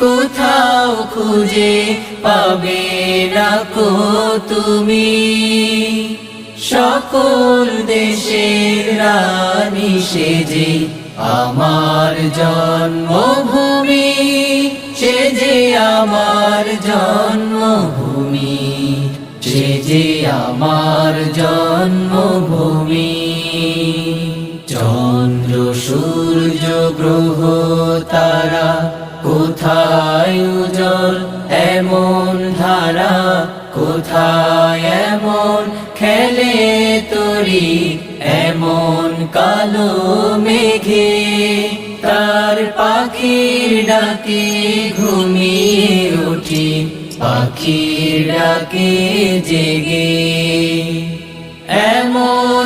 কোথাও খুঁজে পাবে না কো তুমি। সকল দেশের রানী সেজে আমার জন্মভূমি, সে যে আমার জন্মভূমি, সে যে আমার জন্মভূমি। চন্দ্র, সূর্য, গ্রহ, তারা উজ্জ্বল এমন ধারা কোথায়? এমন খেলে তরি, এমন কালো মেঘে তার পাখির ডাকে ঘুমিয়ে উঠি, পাখির ডাকে জেগে। এমন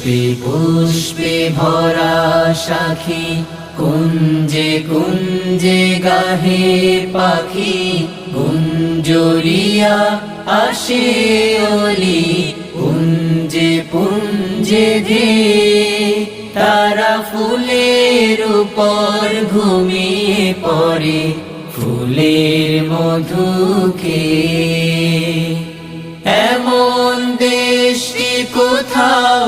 পুষ্পে পুষ্পে ভরা সাখী, কুঞ্জে কুঞ্জে গাহে পাখি, গুঞ্জরিয়া আসে অলি পুঞ্জে পুঞ্জে ধে তারা ফুলের উপর ঘুমিয়ে পড়ে, ফুলের মধুকে এমন দেশটি কোথাও